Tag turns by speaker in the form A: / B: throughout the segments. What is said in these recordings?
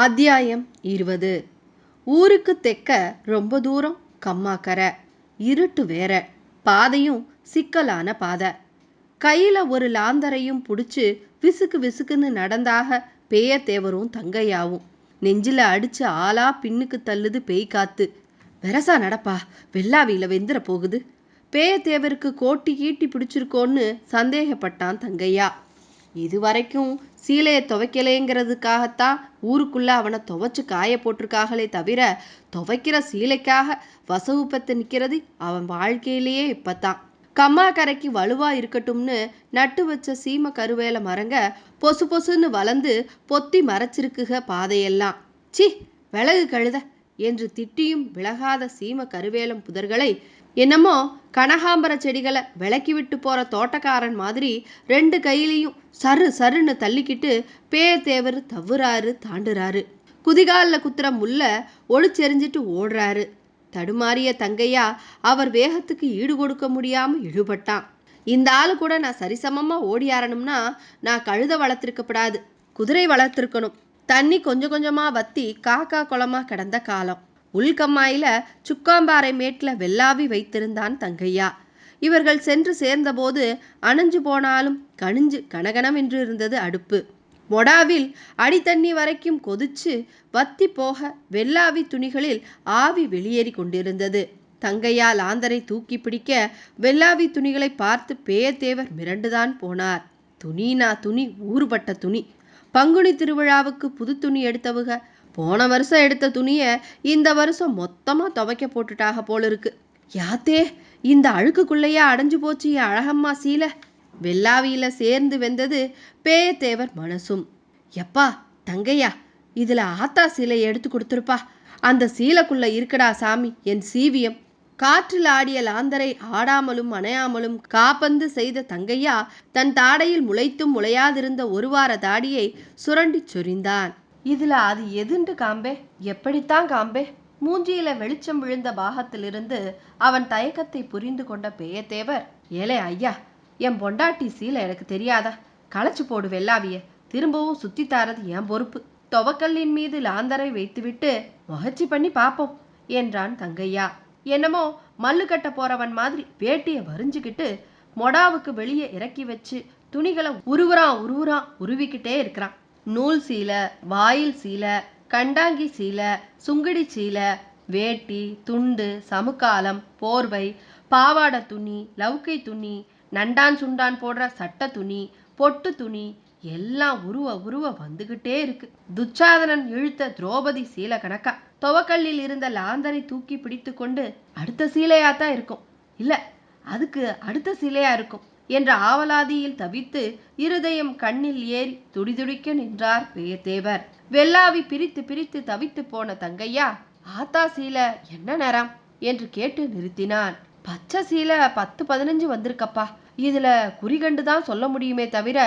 A: அத்தியாயம் இருபது. ஊருக்கு தெக்க ரொம்ப தூரம் கம்மாக்கரை. இருட்டு வேற. பாதையும் சிக்கலான பாதை. கையில் ஒரு லாந்தரையும் பிடிச்சி விசுக்கு விசுக்குன்னு நடந்தாக பேயத்தேவரும் தங்கையாவும். நெஞ்சில் அடிச்சு ஆளா பின்னுக்கு தள்ளுது பேய் காத்து. வெரசா நடப்பா. வெள்ளாவியில் வெந்துற போகுது. பேயத்தேவருக்கு கோட்டி கீட்டி பிடிச்சிருக்கோன்னு சந்தேகப்பட்டான் தங்கையா. இது வரைக்கும் சீலையை துவைக்கலேங்கிறதுக்காகத்தான் ஊருக்குள்ள அவனை துவைச்சு காய போட்டிருக்காங்களே தவிர துவைக்கிற சீலைக்காக வசவு பத்து நிற்கிறது அவன் வாழ்க்கையிலேயே இப்போத்தான். கம்மா கரைக்கு வலுவா இருக்கட்டும்னு நட்டு வச்ச சீம கருவேல மரங்க பொசு பொசுன்னு வளர்ந்து பொத்தி மறைச்சிருக்குக பாதையெல்லாம். சி விலகு கழுத! என்று திட்டியும் விலகாத சீம கருவேலம் புதர்களை என்னமோ கனகாம்பர செடிகளை விளக்கி விட்டு போகிற தோட்டக்காரன் மாதிரி ரெண்டு கையிலையும் சரு சருன்னு தள்ளிக்கிட்டு பேயத்தேவர் தவுறாரு தாண்டுறாரு. குதிகாலில் குத்துற முல்லை ஒளிச்செறிஞ்சிட்டு ஓடுறாரு. தடுமாறிய தங்கையா அவர் வேகத்துக்கு ஈடு கொடுக்க முடியாமல் இழுபட்டான். இந்த ஆள் கூட நான் சரிசமமாக ஓடியாரணும்னா நான் கழுத வளர்த்துருக்கப்படாது குதிரை வளர்த்துருக்கணும். தண்ணி கொஞ்சம் கொஞ்சமாக வத்தி காக்கா குளமாக கிடந்த காலம். உள்கம்மாயில சுக்காம்பாறை மேட்ல வெள்ளாவி வைத்திருந்தான் தங்கையா. இவர்கள் சென்று சேர்ந்தபோது அணைஞ்சு போனாலும் கணிஞ்சு கனகனவென்று இருந்தது அடுப்பு. மொடாவில் அடித்தண்ணி வரைக்கும் கொதிச்சு வத்தி போக வெள்ளாவி துணிகளில் ஆவி வெளியேறி கொண்டிருந்தது. தங்கையா லாந்தரை தூக்கி பிடிக்க வெள்ளாவி துணிகளை பார்த்து பேயத்தேவர் மிரண்டுதான் போனார். துணினா துணி ஊறுபட்ட துணி. பங்குனி திருவிழாவுக்கு புது துணி எடுத்தவுக போன வருஷம் எடுத்த துணியை இந்த வருஷம் மொத்தமாக துவைக்க போட்டுட்டாக போல இருக்கு. யாத்தே இந்த அழுக்குக்குள்ளேயே அடைஞ்சு போச்சு என் அழகம்மா சீலை. வெள்ளாவியில சேர்ந்து வெந்தது பேயத்தேவர் மனசும். எப்பா தங்கையா இதுல ஆத்தா சீலை எடுத்து கொடுத்துருப்பா. அந்த சீலைக்குள்ள இருக்கடா சாமி என் சீவியம். காற்றில் ஆடிய லாந்தரை ஆடாமலும் அணையாமலும் காப்பந்து செய்த தங்கையா தன் தாடையில் முளைத்தும் முளையாதிருந்த ஒரு வார தாடியை சுரண்டிச் சொரிந்தான். இதுல அது எதுண்டு காம்பே? எப்படித்தான் காம்பே? மூஞ்சியில வெளிச்சம் விழுந்த பாகத்திலிருந்து அவன் தயக்கத்தை புரிந்து கொண்ட பேயத்தேவர் ஏலே ஐயா என் பொண்டாட்டி சீலை எனக்கு தெரியாதா? களைச்சு போடு வெள்ளாவிய. திரும்பவும் சுத்தி தாரது என் பொறுப்பு. துவக்கல்லின் மீது லாந்தரை வைத்துவிட்டு முகச்சி பண்ணி பார்ப்போம் என்றான் தங்கையா. என்னமோ மல்லு கட்ட போறவன் மாதிரி வேட்டியை வரிஞ்சுக்கிட்டு மொடாவுக்கு வெளியே இறக்கி வச்சு துணிகளை உருவுறான் உருவுறான் உருவிக்கிட்டே இருக்கிறான். நூல் சீலை வாயில் சீலை கண்டாங்கி சீலை சுங்குடி சீலை வேட்டி துண்டு சமுக்காலம் போர்வை பாவாடை துணி லவுக்கை துணி நண்டான் சுண்டான் போடுற சட்ட துணி பொட்டு துணி எல்லாம் உருவ உருவ வந்துகிட்டே இருக்கு. துச்சாதனன் இழுத்த திரௌபதி சீலை கணக்கா? துவக்கல்லில் இருந்த லாந்தரை தூக்கி பிடித்து கொண்டு அடுத்த சீலையா தான் இருக்கும். இல்ல அதுக்கு அடுத்த சீலையா இருக்கும். என்ற ஆவலாதியில் தவித்து இருதயம் கண்ணில் ஏறி துடிதுடிக்க நின்றார் பேயத்தேவர் வெள்ளாவி பிரித்து பிரித்து தவித்து போன தங்கையா ஆத்தா சீலை என்ன நேரம்? என்று கேட்டு நிறுத்தினான். பச்சை சீலை பத்து பதினஞ்சு வந்திருக்கப்பா. இதுல குறிகண்டு தான் சொல்ல முடியுமே தவிர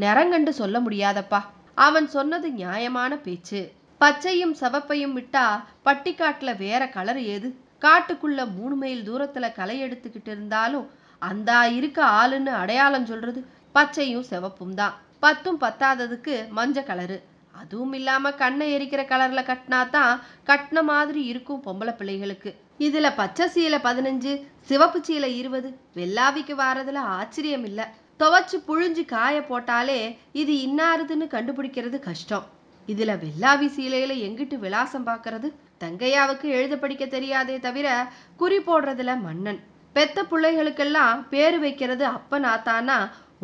A: நிறங்கண்டு சொல்ல முடியாதப்பா. அவன் சொன்னது நியாயமான பேச்சு. பச்சையும் சவப்பையும் விட்டா பட்டிக்காட்டுல வேற கலர் ஏது? காட்டுக்குள்ள மூணு மைல் தூரத்துல களை எடுத்துக்கிட்டு இருந்தாலும் அந்தா இருக்க ஆளுன்னு அடையாளம் சொல்றது பச்சையும் சிவப்பும் தான். பத்தும் பத்தாததுக்கு மஞ்சள் கலரு. அதுவும் இல்லாம கண்ணை எரிக்கிற கலர்ல கட்டினா தான் கட்டின மாதிரி இருக்கும் பொம்பளை பிள்ளைகளுக்கு. இதுல பச்சை சீலை பதினஞ்சு சிவப்பு சீலை இருபது வெள்ளாவிக்கு வாரதுல ஆச்சரியம் இல்ல. துவைச்சு புழிஞ்சு காய போட்டாலே இது இன்னாருதுன்னு கண்டுபிடிக்கிறது கஷ்டம். இதுல வெள்ளாவி சீலையில எங்கிட்டு விலாசம் பார்க்கறது தங்கையாவுக்கு எழுத படிக்க தெரியாதே தவிர குறி போடுறதுல மன்னன். பெத்த பிள்ளைகளுக்கெல்லாம் பேர் வைக்கிறது அப்பனா தானா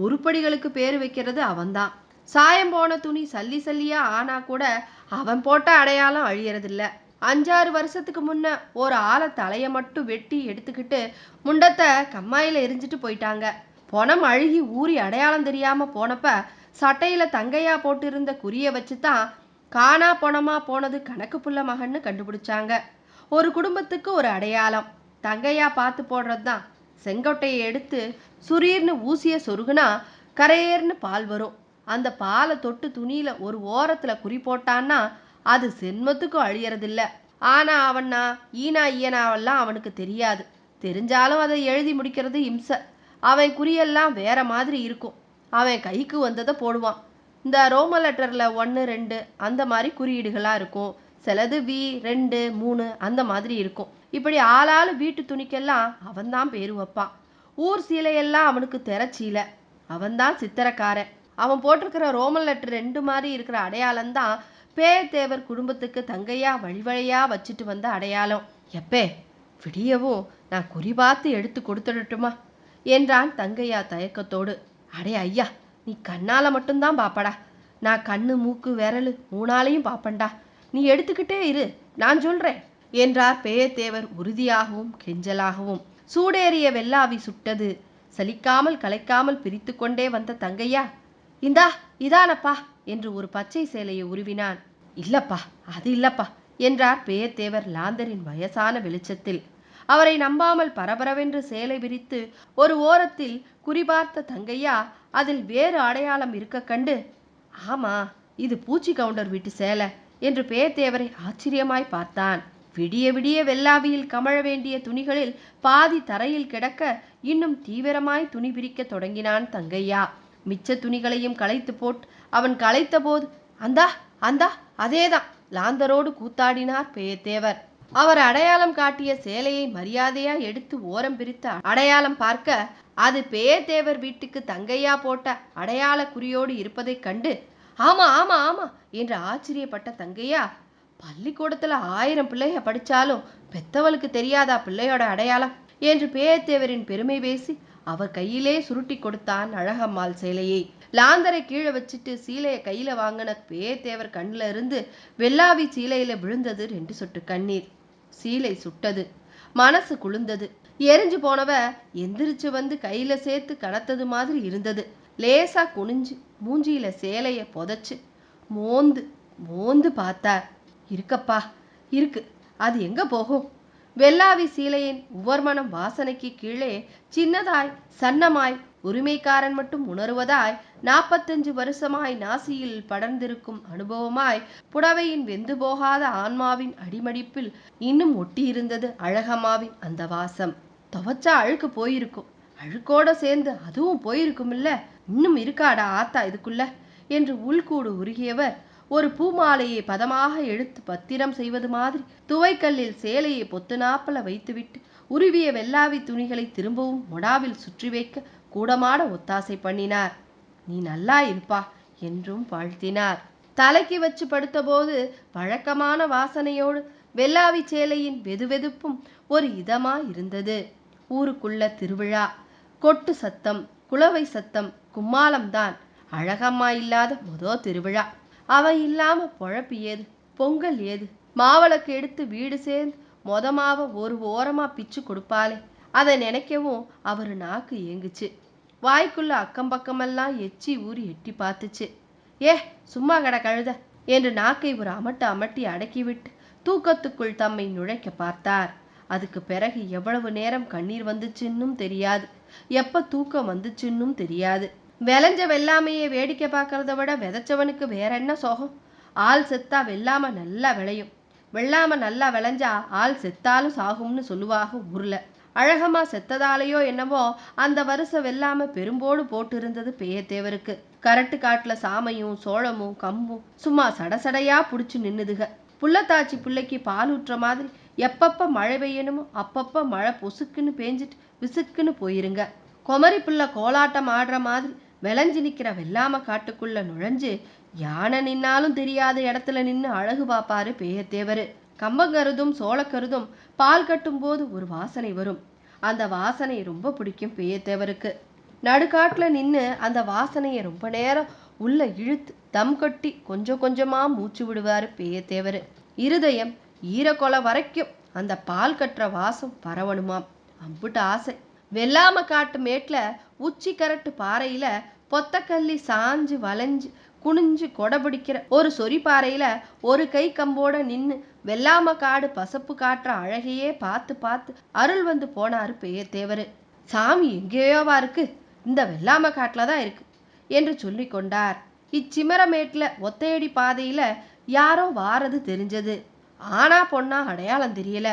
A: உருப்படிகளுக்கு பேர் வைக்கிறது அவன்தான் சாயம் போன துணி சல்லி சல்லியா ஆனா கூட அவன் போட்ட அடையாளம் அழியறதில்ல. அஞ்சாறு வருஷத்துக்கு முன்ன ஒரு ஆளை தலைய மட்டும் வெட்டி எடுத்துக்கிட்டு முண்டத்தை கம்மாயில எரிஞ்சிட்டு போயிட்டாங்க. பணம் அழுகி ஊறி அடையாளம் தெரியாம போனப்ப சட்டையில தங்கையா போட்டிருந்த குறிய வச்சுதான் காணா பணமா போனது கணக்கு புள்ள மகன்னு கண்டுபிடிச்சாங்க. ஒரு குடும்பத்துக்கு ஒரு அடையாளம். தங்கையா பார்த்து போடுறது தான் செங்கொட்டையை எடுத்து சுரீர்னு ஊசியை சொருகுனா கரையேர்னு பால் வரும். அந்த பாலை தொட்டு துணியில் ஒரு ஓரத்தில் குறி போட்டான்னா அது சென்மத்துக்கும் அழியறதில்ல. ஆனா அவன்னா ஈனா ஈயனாவெல்லாம் அவனுக்கு தெரியாது. தெரிஞ்சாலும் அதை எழுதி முடிக்கிறது இம்சை. அவன் குறியெல்லாம் வேற மாதிரி இருக்கும். அவன் கைக்கு வந்ததை போடுவான். இந்த ரோம லெட்டரில் ஒன்று ரெண்டு அந்த மாதிரி குறியீடுகளாக இருக்கும். சிலது வி ரெண்டு மூணு அந்த மாதிரி இருக்கும். இப்படி ஆளாளு வீட்டு துணிக்கெல்லாம் அவன்தான் பேரு வைப்பான் ஊர் சீலையெல்லாம் அவனுக்கு தெரச்சீலை அவன்தான் சித்திரக்காரன். அவன் போட்டிருக்கிற ரோமன் லெட்டர் ரெண்டு மாதிரி இருக்கிற அடையாளம் தான் பேயத்தேவர் குடும்பத்துக்கு தங்கையா வழிவழியா வச்சுட்டு வந்த அடையாளம். எப்பே விடியவும் நான் குறி பார்த்து எடுத்து கொடுத்துடட்டுமா? என்றான் தங்கையா தயக்கத்தோடு. அடே ஐயா நீ கண்ணால மட்டும்தான் பாப்படா. நான் கண்ணு மூக்கு விரலு மூணாலையும் பாப்பண்டா. நீ எடுத்துக்கிட்டே இரு நான் சொல்றேன். என்றார் பேயத்தேவர் உறுதியாகவும் கெஞ்சலாகவும். சூடேறிய வெள்ளாவி சுட்டது. சலிக்காமல் கலைக்காமல் பிரித்து கொண்டே வந்த தங்கையா இந்தா இதானப்பா என்று ஒரு பச்சை சேலையை உருவினான். இல்லப்பா அது இல்லப்பா என்றார் பேயத்தேவர் லாந்தரின் வயசான வெளிச்சத்தில். அவரை நம்பாமல் பரபரவென்று சேலை விரித்து ஒரு ஓரத்தில் குறிபார்த்த தங்கையா அதில் வேறு அடையாளம் இருக்க கண்டு. ஆமா இது பூச்சி கவுண்டர் வீட்டு சேலை என்று பேயத்தேவரை ஆச்சரியமாய் பார்த்தான். விடிய விடிய வெள்ளாவியில் கமழ வேண்டிய துணிகளில் பாதி தரையில் கிடக்க இன்னும் தீவிரமாய் துணி பிரிக்க தொடங்கினான் தங்கையா. மிச்ச துணிகளையும் களைத்து போட்டு அவன் களைத்த போது அந்தா அந்தா அதேதான் லாந்தரோடு கூத்தாடினார் பேயத்தேவர். அவர் அடையாளம் காட்டிய சேலையை மரியாதையா எடுத்து ஓரம் பிரித்து அடையாளம் பார்க்க அது பேயத்தேவர் வீட்டுக்கு தங்கையா போட்ட அடையாள குறியோடு இருப்பதைக் கண்டு ஆமா ஆமா ஆமா என்று ஆச்சரியப்பட்ட தங்கையா பள்ளிக்கூடத்தில் ஆயிரம் பிள்ளைய படித்தாலும் பெத்தவளுக்கு தெரியாதா பிள்ளையோட அடையாளம்? என்று பேயத்தேவரின் பெருமை பேசி அவர் கையிலே சுருட்டி கொடுத்தான் அழகம்மாள் சேலையை. லாந்தரை கீழே வச்சுட்டு சீலையை கையில வாங்கின பேயத்தேவர் கண்ணுல இருந்து வெள்ளாவி சீலையில விழுந்தது ரெண்டு சொட்டு கண்ணீர். சீலை சுட்டது. மனசு குளிர்ந்தது. எரிஞ்சு போனவ எந்திரிச்சு வந்து கையில சேர்த்து கடத்தது மாதிரி இருந்தது. லேசா குனிஞ்சு மூஞ்சியில சேலைய புதைச்சு மோந்து மோந்து பார்த்தார். இருக்கப்பா இருக்கு. அது எங்க போகும்? வெள்ளாவி சீலையின் உவர்மனம் வாசனைக்கு கீழே சின்னதாய் சன்னமாய் உரிமைக்காரன் மட்டும் உணருவதாய் நாற்பத்தஞ்சு வருஷமாய் நாசியில் படர்ந்திருக்கும் அனுபவமாய் புடவையின் வெந்து போகாத ஆன்மாவின் அடிமடிப்பில் இன்னும் ஒட்டியிருந்தது அழகம்மாவின் அந்த வாசம். துவச்சா அழுக்கு போயிருக்கும். அழுக்கோட சேர்ந்து அதுவும் போயிருக்குமில்ல. இன்னும் இருக்காடா ஆத்தா இதுக்குள்ள? என்று உள்கூடு உருகியவர் ஒரு பூமாலையை பதமாக எடுத்து பத்திரம் செய்வது மாதிரி துவைக்கல்லில் சேலையை பொத்துனாப்பல வைத்துவிட்டு உருவிய வெள்ளாவி துணிகளை திரும்பவும் மொடாவில் சுற்றி வைக்க கூடமாட ஒத்தாசை பண்ணினார். நீ நல்லா இருப்பா என்றும் வாழ்த்தினார். தலைக்கு வச்சு படுத்தபோது வழக்கமான வாசனையோடு வெள்ளாவி சேலையின் வெதுவெதுப்பும் ஒரு இதமா இருந்தது. ஊருக்குள்ள திருவிழா கொட்டு சத்தம் குளவை சத்தம் கும்மாளம்தான் அழகம்மா இல்லாத முதோ திருவிழா. அவ இல்லாம பொழப்பு ஏது? பொங்கல் ஏது? மாவளக்கு எடுத்து வீடு சேர்ந்து மொதமாவ ஒரு ஓரமா பிச்சு கொடுப்பாளே. அதை நினைக்கவும் அவர் நாக்கு ஏங்குச்சு. வாய்க்குள்ள அக்கம் பக்கமெல்லாம் எச்சி ஊறி எட்டி பார்த்துச்சு. ஏ சும்மா கட கழுத என்று நாக்கை ஒரு அமட்டு அமட்டி அடக்கிவிட்டு தூக்கத்துக்குள் தம்மை நுழைக்க பார்த்தார். அதுக்கு பிறகு எவ்வளவு நேரம் கண்ணீர் வந்துச்சுன்னும் தெரியாது. எப்ப தூக்கம் வந்துச்சுன்னும் தெரியாது. விளைஞ்ச வெள்ளாமையை வேடிக்கை பார்க்கறத விட விதைச்சவனுக்கு வேற என்ன சோகம்? ஆள் செத்தா வெள்ளாம நல்லா விளையும். வெள்ளாம நல்லா விளைஞ்சா ஆள் செத்தாலும் சாகும்னு சொல்லுவாக ஊர்ல. அழகமா செத்ததாலேயோ என்னவோ அந்த வருஷம் வெள்ளாம பெரும்போடு போட்டிருந்தது பேயத்தேவருக்கு கரட்டு காட்டுல சாமையும் சோளமும் கம்பும் சும்மா சடசடையா புடிச்சு நின்னுதுக. புள்ளத்தாச்சி பிள்ளைக்கு பால் ஊற்றுற மாதிரி எப்பப்ப மழை பெய்யணுமோ அப்பப்ப மழை பொசுக்குன்னு பேஞ்சிட்டு விசுக்குன்னு போயிருங்க. குமரி பிள்ளை கோலாட்டம் ஆடுற மாதிரி விளைஞ்சு நிற்கிற வெள்ளாம காட்டுக்குள்ள நுழைஞ்சு யானை நின்னாலும் தெரியாத இடத்துல நின்று அழகு பார்ப்பாரு பேயத்தேவர். கம்பங்கருதும் சோளக்கருதும் பால் கட்டும் போது ஒரு வாசனை வரும். அந்த வாசனை ரொம்ப பிடிக்கும் பேயத்தேவருக்கு. நடுக்காட்டில் நின்று அந்த வாசனையை ரொம்ப நேரம் உள்ள இழுத்து தம் கட்டி கொஞ்சம் கொஞ்சமாக மூச்சு விடுவாரு பேயத்தேவர். இருதயம் ஈரக்கொலை வரைக்கும் அந்த பால் கட்டுற வாசம் பரவணுமாம். அம்புட்டு ஆசை. வெள்ளாம காட்டு மேட்டில் உச்சி கரட்டு பாறையில பொத்தக்கல்லி சாஞ்சு வளைஞ்சு குனிஞ்சு கொடை பிடிக்கிற ஒரு சொறி பாறையில ஒரு கை கம்போட நின்னு வெள்ளாம காடு பசப்பு காட்டுற அழகையே பார்த்து பார்த்து அருள் வந்து போனாரு பேயத்தேவரு சாமி எங்கேயோவா இருக்கு? இந்த வெள்ளாம காட்டில் தான் இருக்கு என்று சொல்லி கொண்டார். இச்சிமரமேட்டில் ஒத்தையடி பாதையில யாரோ வாரது தெரிஞ்சது. ஆனா பொண்ணா அடையாளம் தெரியல.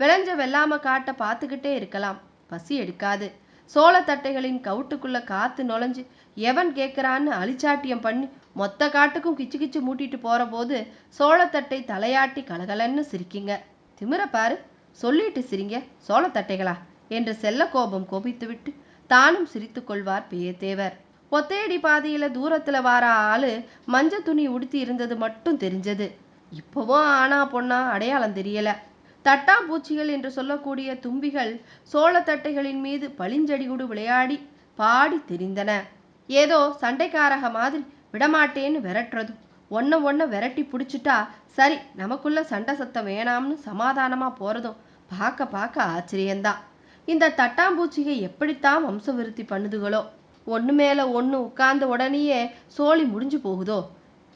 A: விளைஞ்ச வெள்ளாம காட்டை பார்த்துக்கிட்டே இருக்கலாம். பசி எடுக்காது. சோளத்தட்டைகளின் கவுட்டுக்குள்ள காத்து நுழைஞ்சு எவன் கேட்குறான்னு அலிச்சாட்டியம் பண்ணி மொத்த காட்டுக்கும் கிச்சு கிச்சு மூட்டிட்டு போகிற போது சோளத்தட்டை தலையாட்டி கலகலன்னு சிரிக்கிங்க. திமிர பாரு சொல்லிட்டு சிரிங்க சோளத்தட்டைகளா? என்று செல்ல கோபம் கோபித்துவிட்டு தானும் சிரித்து கொள்வார் பேயத்தேவர் ஒத்தையடி பாதையில தூரத்துல வார ஆளு மஞ்ச துணி உடுத்தி இருந்தது மட்டும் தெரிஞ்சது. இப்போவும் ஆனா பொண்ணா அடையாளம் தெரியல. தட்டாம்பூச்சிகள் என்று சொல்லக்கூடிய தும்பிகள் சோளத்தட்டைகளின் மீது பளிஞ்சடிகுடு விளையாடி பாடி தெரிந்தன. ஏதோ சண்டைக்காரக மாதிரி விடமாட்டேன்னு விரட்டுறதும் ஒன்ன ஒன்ன விரட்டி பிடிச்சிட்டா சரி நமக்குள்ள சண்டை சத்தம் வேணாம்னு சமாதானமா போறதும் பார்க்க பார்க்க ஆச்சரியந்தான் இந்த தட்டாம்பூச்சிகை எப்படித்தான் வம்ச விருத்தி பண்ணுதுகளோ? ஒன்று மேல ஒன்று உட்கார்ந்த உடனேயே சோழி முடிஞ்சு போகுதோ?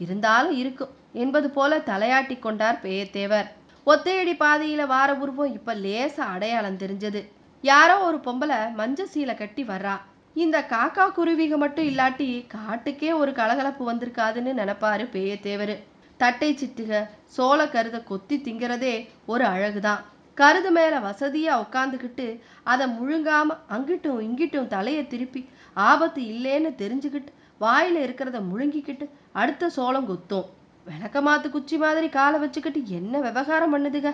A: இருந்தாலும் இருக்கும். என்பது போல தலையாட்டி கொண்டார் பேயத்தேவர் ஒத்தையடி பாதையில வார உருவம் இப்ப லேசா அடையாளம் தெரிஞ்சது. யாரோ ஒரு பொம்பளை மஞ்ச சீலை கட்டி வர்றா. இந்த காக்கா குருவிக மட்டும் இல்லாட்டி காட்டுக்கே ஒரு கலகலப்பு வந்திருக்காதுன்னு நினைப்பாரு பேயத்தேவர். தட்டை சிட்டுக சோள கருத கொத்தி திங்கிறதே ஒரு அழகுதான். கருது மேல வசதியா உட்காந்துக்கிட்டு அதை முழுங்காம அங்கிட்டும் இங்கிட்டும் தலையை திருப்பி ஆபத்து இல்லைன்னு தெரிஞ்சுக்கிட்டு வாயில இருக்கிறத முழுங்கிக்கிட்டு அடுத்த சோளம் கொத்தும். விளக்கமாத்து குச்சி மாதிரி காலை வச்சுக்கிட்டு என்ன விவகாரம் பண்ணுதுக?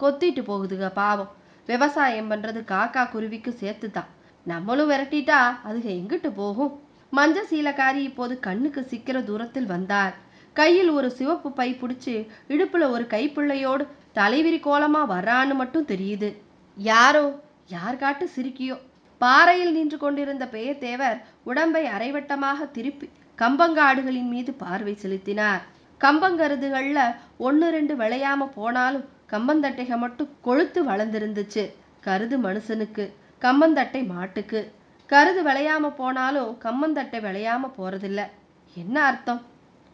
A: கொத்திட்டு போகுதுக பாவம். விவசாயம் பண்றது காக்கா குருவிக்கு சேர்த்து தான் நம்மளும் விரட்டிட்டா அதுக எங்கிட்டு போகும்? மஞ்ச சீலக்காரி இப்போது கண்ணுக்கு சிக்கிற தூரத்தில் வந்தார். கையில் ஒரு சிவப்பு பை பிடிச்சி இடுப்புல ஒரு கைப்பிள்ளையோடு தலைவிரி கோலமா வர்றான்னு மட்டும் தெரியுது. யாரோ யார் காட்டு சிரிக்கியோ? பாறையில் நின்று கொண்டிருந்த பெயத்தேவர் உடம்பை அரைவட்டமாக திருப்பி கம்பங்காடுகளின் மீது பார்வை செலுத்தினார். கம்பங்கருதுகள்ல ஒன்று ரெண்டு விளையாம போனாலும் கம்பந்தட்டைக மட்டும் கொழுத்து வளர்ந்துருந்துச்சு. கருது மனுஷனுக்கு கம்பந்தட்டை மாட்டுக்கு. கருது விளையாம போனாலும் கம்பந்தட்டை விளையாம போறதில்ல. என்ன அர்த்தம்?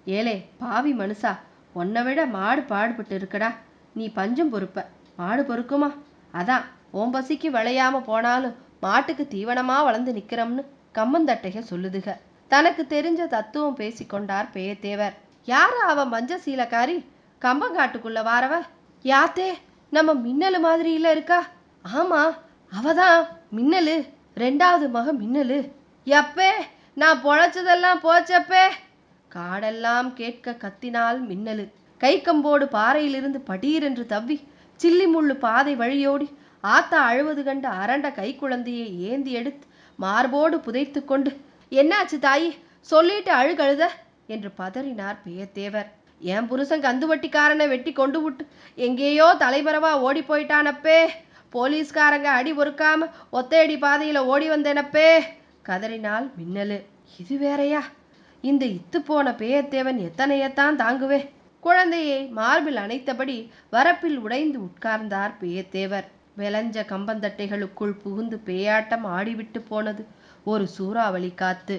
A: ஏலே பாவி மனுஷா உன்னை விட மாடு பாடுபட்டு இருக்கடா. நீ பஞ்சம் பொறுப்ப. மாடு பொறுக்குமா? அதான் ஓம் பசிக்கு விளையாம போனாலும் மாட்டுக்கு தீவனமா வளர்ந்து நிக்கிறோம்னு கம்மந்தட்டைக சொல்லுதுக. தனக்கு தெரிஞ்ச தத்துவம் பேசிக்கொண்டார் பேயத்தேவர் யாரா அவ மஞ்ச சீலக்காரி? கம்பங்காட்டுக்குள்ள வாரவ. யாத்தே நம்ம மின்னலு மாதிரி இல்ல இருக்கா? ஆமா அவதான் மின்னலு. ரெண்டாவது மக மின்னலு. எப்பே நான் பொழைச்சதெல்லாம் போச்சப்பே. காடெல்லாம் கேட்க கத்தினால் மின்னலு. கை கம்போடு பாறையிலிருந்து படீரென்று தவ்வி சில்லி முள்ளு பாதை வழியோடி ஆத்தா அழுவது கண்டு அரண்ட கை குழந்தையை ஏந்தி எடுத்து மார்போடு புதைத்து கொண்டு என்னாச்சு தாயி? சொல்லிட்டு அழுகழுத? என்று பதறினார் பேயத்தேவர். என் புருஷன் கந்துவட்டிக்காரனை வெட்டி கொண்டு விட்டு எங்கேயோ தலைபரவா ஓடி போயிட்டானப்பே. போலீஸ்காரங்க அடி பொறுக்காம ஒத்தையடி பாதையில ஓடி வந்தேனப்பே கதறினால் மின்னலு. இது வேறையா? இந்த இத்து போன பேயத்தேவன் எத்தனையத்தான் தாங்குவே? குழந்தையை மார்பில் அணைத்தபடி வரப்பில் உடைந்து உட்கார்ந்தார் பேயத்தேவர். விளைஞ்ச கம்பந்தட்டைகளுக்குள் புகுந்து பேயாட்டம் ஆடிவிட்டு போனது. ஒரு சூறாவளி காத்து.